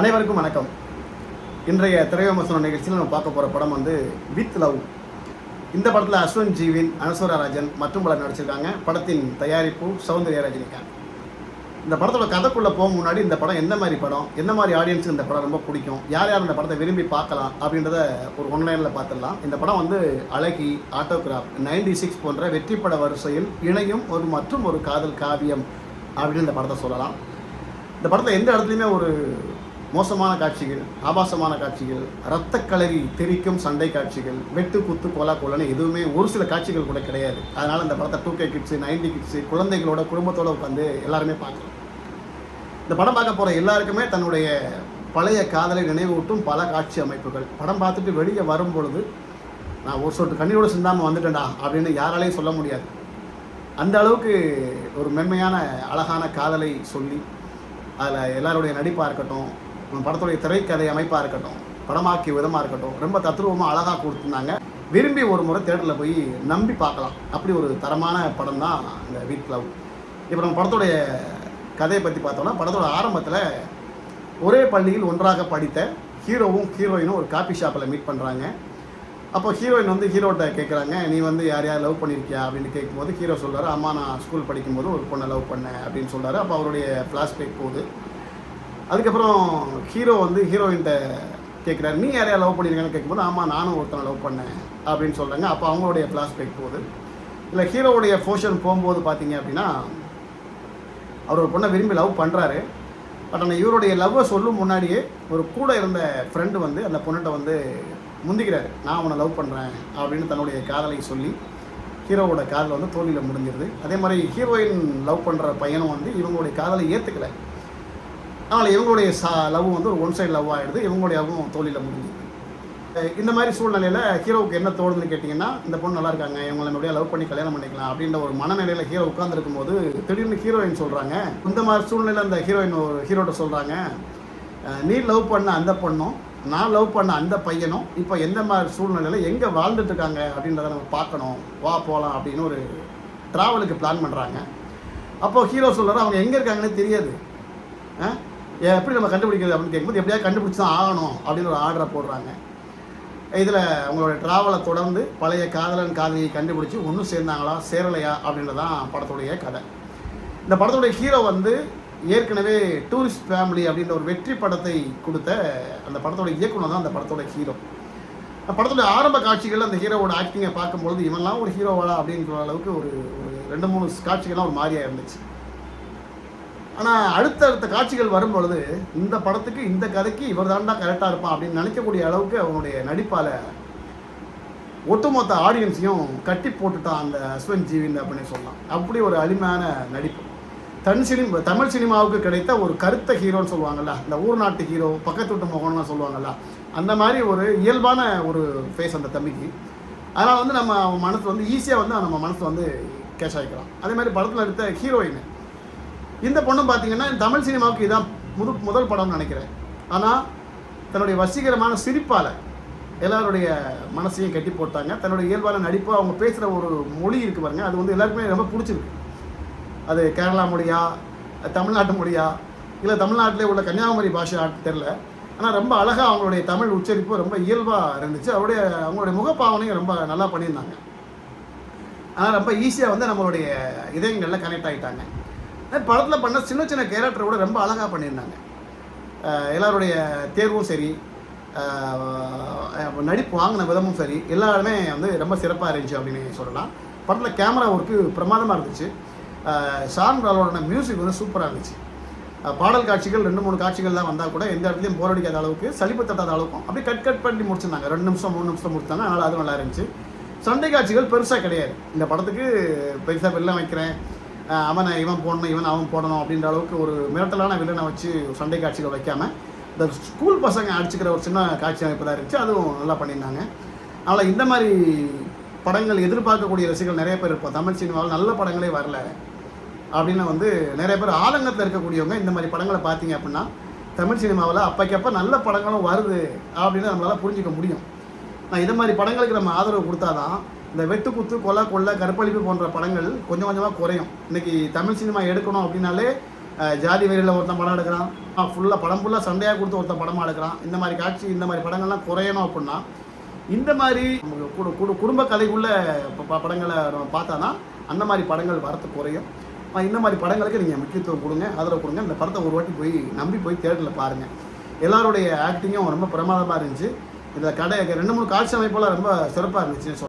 அனைவருக்கும் வணக்கம். இன்றைய திரைவிமர்சன நிகழ்ச்சியில் நம்ம பார்க்க போகிற படம் வந்து வித் லவ் இந்த படத்தில் அஸ்வன் ஜீவின் அனஸ்வரா ராஜன் மற்றும் பலர் நடிச்சிருக்காங்க. படத்தின் தயாரிப்பு சௌந்தர்யா ரஜினிகாந்த். இந்த படத்தோட கதைக்குள்ளே போக முன்னாடி இந்த படம் என்ன மாதிரி படம் என்ன மாதிரி ஆடியன்ஸுக்கு இந்த படம் ரொம்ப பிடிக்கும் யார் யார் இந்த படத்தை விரும்பி பார்க்கலாம் அப்படின்றத ஒரு ஒன்லைனில் பார்த்துடலாம். இந்த படம் வந்து அழகி ஆட்டோகிராஃப் நைன்டி சிக்ஸ் போன்ற வெற்றி பட வரிசையில் இணையும் ஒரு மற்றும் ஒரு காதல் காவியம் அப்படின்னு இந்த படத்தை சொல்லலாம். இந்த படத்தில் எந்த இடத்துலையுமே ஒரு மோசமான காட்சிகள் ஆபாசமான காட்சிகள் ரத்த கலரி தெரிக்கும் சண்டை காட்சிகள் வெட்டு குத்து கொலா கொலன்னு எதுவுமே ஒரு சில காட்சிகள் கூட கிடையாது. அதனால் இந்த படத்தை two K kids ninety kids குழந்தைகளோட குடும்பத்தோட உட்காந்து எல்லாருமே பார்க்கலாம் இந்த படம் பார்க்க போகிற எல்லாருக்குமே தன்னுடைய பழைய காதலை நினைவூட்டும் பல காட்சி அமைப்புகள். படம் பார்த்துட்டு வெளியே வரும் பொழுது நான் ஒரு சொட்டு கண்ணீரோட சிந்தாமல் வந்துட்டேன்டா அப்படின்னு யாராலையும் சொல்ல முடியாது. அந்த அளவுக்கு ஒரு மென்மையான அழகான காதலை சொல்லி அதில் எல்லாருடைய நடிப்பாக இருக்கட்டும் படத்துடைய திரைக்கதை அமைப்பாக இருக்கட்டும் படமாக்கிய விதமாக இருக்கட்டும் ரொம்ப தத்ரூபமாக அழகாக கொடுத்துருந்தாங்க. விரும்பி ஒரு முறை தேட்டரில் போய் நம்பி பார்க்கலாம். அப்படி ஒரு தரமான படம் தான் இந்த வீட் லவ் இப்போ நம்ம படத்துடைய கதையை பற்றி பார்த்தோம்னா படத்தோட ஆரம்பத்தில் ஒரே பள்ளியில் ஒன்றாக படித்த ஹீரோவும் ஹீரோயினும் ஒரு காபி ஷாப்பில் மீட் பண்ணுறாங்க அப்போ ஹீரோயின் வந்து ஹீரோட்ட கேட்குறாங்க நீ வந்து யார் யார் லவ் பண்ணியிருக்கியா அப்படின்னு கேட்கும்போது ஹீரோ சொல்கிறார் அம்மா நான் ஸ்கூல் படிக்கும்போது ஒரு பொண்ணை லவ் பண்ணேன் அப்படின்னு சொல்றாரு. அப்போ அவருடைய ஃப்ளாஷ்பேக் போகுது. அதுக்கப்புறம் ஹீரோ வந்து ஹீரோயின்கிட்ட கேட்குறாரு நீ யாரையா லவ் பண்ணியிருக்கான்னு கேட்கும்போது ஆமாம் நானும் ஒருத்தனை லவ் பண்ணேன் அப்படின்னு சொல்கிறாங்க அப்போ அவங்களுடைய ஃப்ளாஷ்பேக் போகுது. இல்லை ஹீரோவுடைய போர்ஷன் போகும்போது பார்த்தீங்க அப்படின்னா அவர் ஒரு பொண்ணை விரும்பி லவ் பண்ணுறாரு பட் ஆனால் இவருடைய லவ்வை சொல்லும் முன்னாடியே ஒரு கூட இருந்த ஃப்ரெண்டு வந்து அந்த பொண்ணுகிட்ட வந்து முந்திக்கிறாரு. நான் அவனை லவ் பண்ணுறேன் அப்படின்னு தன்னுடைய காதலை சொல்லி ஹீரோவோட காதல் வந்து தோல்வியில் முடிஞ்சிருது. அதே மாதிரி ஹீரோயின் லவ் பண்ணுற பையனும் வந்து இவங்களுடைய காதலை ஏற்றுக்கலை அதனால் இவங்களுடைய சா லவ் வந்து ஒரு ஒன் சைடு லவ் ஆகிடுது இவங்களுடைய லவ்வும் தோழியில் முடிஞ்சுது. இந்த மாதிரி சூழ்நிலையில் ஹீரோவுக்கு என்ன தோணுதுன்னு கேட்டிங்கன்னா இந்த பொண்ணு நல்லா இருக்காங்க இவங்களை லவ் பண்ணி கல்யாணம் பண்ணிக்கலாம் அப்படின்ற ஒரு மனநிலையில் ஹீரோ உட்காந்துருக்கும் போது திடீர்னு ஹீரோயின் சொல்கிறாங்க இந்த மாதிரி சூழ்நிலையில் அந்த ஹீரோயின் ஒரு ஹீரோட்ட சொல்கிறாங்க நீ லவ் பண்ண அந்த பொண்ணும் நான் லவ் பண்ண அந்த பையனும் இப்போ எந்த மாதிரி சூழ்நிலையில் எங்கே வாழ்ந்துட்டு இருக்காங்க அப்படின்றத நம்ம பார்க்கணும். வா போகலாம் அப்படின்னு ஒரு ட்ராவலுக்கு பிளான் பண்ணுறாங்க அப்போது ஹீரோ சொல்கிறார் அவங்க எங்கே இருக்காங்கன்னு தெரியாது. ஆ? எப்படி நம்ம கண்டுபிடிக்கிறது அப்படின்னு கேட்கும்போது எப்படியாவது கண்டுபிடிச்சி தான் ஆகணும் அப்படின்னு ஒரு ஆர்டரை போடுறாங்க. இதில் அவங்களோட ட்ராவலை தொடர்ந்து பழைய காதலன் காதலியை கண்டுபிடிச்சி ஒன்றும் சேர்ந்தாங்களா சேரலையா அப்படின்றதான் படத்துடைய கதை. இந்த படத்துடைய ஹீரோ வந்து ஏற்கனவே டூரிஸ்ட் ஃபேமிலி அப்படின்ற ஒரு வெற்றி படத்தை கொடுத்த அந்த படத்தோட இயக்குனர் தான் அந்த படத்தோட ஹீரோ அந்த படத்தோட ஆரம்ப காட்சிகள் அந்த ஹீரோவோட ஆக்டிங்கை பார்க்கும்பொழுது இவன்லாம் ஒரு ஹீரோவாடா அப்படின்ற அளவுக்கு ஒரு ஒரு ரெண்டு மூணு காட்சிகள்லாம் ஒரு மாதிரியாக இருந்துச்சு. ஆனால் அடுத்தடுத்த காட்சிகள் வரும்பொழுது இந்த படத்துக்கு இந்த கதைக்கு இவர் தாண்டா கரெக்டாக இருப்பான் அப்படின்னு நினைக்கக்கூடிய அளவுக்கு அவனுடைய நடிப்பால் ஒட்டுமொத்த ஆடியன்ஸையும் கட்டி போட்டுட்டான் அந்த அஸ்வன் ஜீவின் அப்படின்னு சொல்லலாம். அப்படி ஒரு அருமையான நடிப்பு. தன் சினிமா தமிழ் சினிமாவுக்கு கிடைத்த ஒரு கருத்த ஹீரோன்னு சொல்லுவாங்கல்ல இந்த ஊர் நாட்டு ஹீரோ பக்கத்து வீட்டு முகம்லாம் சொல்லுவாங்கல்ல அந்த மாதிரி ஒரு இயல்பான ஒரு ஃபேஸ் அந்த தம்பிக்கு. அதனால் வந்து நம்ம அவன் மனசு வந்து ஈஸியாக வந்து நம்ம மனசு வந்து கேஷ் ஆகிக்கலாம் அதே மாதிரி படத்தில் எடுத்த ஹீரோயின் இந்த பொண்ணும் பார்த்தீங்கன்னா தமிழ் சினிமாவுக்கு இதான் முது முதல் படம்னு நினைக்கிறேன். ஆனால் தன்னுடைய வசீகரமான சிரிப்பால் எல்லாருடைய மனசையும் கட்டி போட்டாங்க. தன்னுடைய இயல்பான நடிப்பு அவங்க பேசுகிற ஒரு மொழி இருக்கு பாருங்க அது வந்து எல்லாருக்குமே ரொம்ப பிடிச்சிருக்கு. அது கேரளா மொழியா தமிழ்நாட்டு மொழியா இல்லை தமிழ்நாட்டிலே உள்ள கன்னியாகுமரி பாஷை தெரில ஆனால் ரொம்ப அழகாக அவங்களுடைய தமிழ் உச்சரிப்பு ரொம்ப இயல்பாக இருந்துச்சு. அவருடைய அவங்களுடைய முகப்பாவனையும் ரொம்ப நல்லா பண்ணியிருந்தாங்க. ஆனால் ரொம்ப ஈஸியாக வந்து நம்மளுடைய இதயங்களில் கனெக்ட் ஆகிட்டாங்க படத்தில் பண்ண சின்ன சின்ன கேரக்டரை கூட ரொம்ப அழகாக பண்ணியிருந்தாங்க. எல்லாருடைய தேர்வும் சரி நடிப்பு வாங்கின விதமும் சரி எல்லாருமே வந்து ரொம்ப சிறப்பாக இருந்துச்சு அப்படின்னு சொல்லலாம். படத்தில் கேமரா ஒர்க்கு பிரமாதமாக இருந்துச்சு. அஹ் ஷான் ராலோட மியூசிக் வந்து சூப்பராக இருந்துச்சு. பாடல் காட்சிகள் ரெண்டு மூணு காட்சிகள் தான் வந்தால் கூட எந்த இடத்துலையும் போர் அடிக்காத அளவுக்கு சலிப்பு தட்டாத அளவுக்கும் அப்படியே கட் கட் பண்ணி முடிச்சிருந்தாங்க. ரெண்டு நிமிஷம் மூணு நிமிஷம் முடிச்சாங்க. அதனால் அது நல்லா இருந்துச்சு. சண்டை காட்சிகள் பெருசாக கிடையாது. இந்த படத்துக்கு பெருசாக வெளில வைக்கிறேன். அவனை இவன் போடணும் இவன் அவன் போடணும் அப்படின்ற அளவுக்கு ஒரு மிரட்டலான வில்லனை வச்சு சண்டை காட்சிகள் வைக்காமல் இந்த ஸ்கூல் பசங்க அடிச்சுக்கிற ஒரு சின்ன காட்சி அமைப்பு தான் இருந்துச்சு அதுவும் நல்லா பண்ணியிருந்தாங்க. அதனால் இந்த மாதிரி படங்கள் எதிர்பார்க்கக்கூடிய ரசிகர்கள் நிறைய பேர் இருப்போம். தமிழ் சினிமாவில் நல்ல படங்களே வரல அப்படின்னு வந்து நிறைய பேர் ஆதங்கத்தில் இருக்கக்கூடியவங்க இந்த மாதிரி படங்களை பார்த்தீங்க அப்படின்னா தமிழ் சினிமாவில் அப்பைக்கப்போ நல்ல படங்களும் வருது அப்படின்னு நம்மளால் புரிஞ்சிக்க முடியும். நான் இது மாதிரி படங்களுக்கு நம்ம ஆதரவு கொடுத்தாதான் இந்த வெட்டுக்குத்து கொலை கொள்ளை கற்பழிப்பு போன்ற படங்கள் கொஞ்சம் கொஞ்சமாக குறையும். இன்றைக்கி தமிழ் சினிமா எடுக்கணும் அப்படின்னாலே ஜாதி வெறியில் ஒருத்தன் படம் எடுக்கிறான். ஃபுல்லாக படம் ஃபுல்லாக சண்டையாக கொடுத்து ஒருத்தன் படமாக எடுக்கிறான். இந்த மாதிரி காட்சி இந்த மாதிரி படங்கள்லாம் குறையணும் அப்படின்னா இந்த மாதிரி நமக்கு குடு- குடும்ப கதைக்குள்ள ப- படங்களை நம்ம பார்த்தோன்னா அந்த மாதிரி படங்கள் வரத்து குறையும். இந்த மாதிரி படங்களுக்கு நீங்கள் முக்கியத்துவம் கொடுங்க அதில் கொடுங்க. இந்த படத்தை ஒரு வாட்டி போய் நம்பி போய் தேட்டரில் பாருங்கள் எல்லாருடைய ஆக்டிங்கும் ரொம்ப பிரமாதமாக இருந்துச்சு. இதில் கடை ரெண்டு மூணு காட்சி அமைப்பெல்லாம் ரொம்ப சிறப்பாக இருந்துச்சு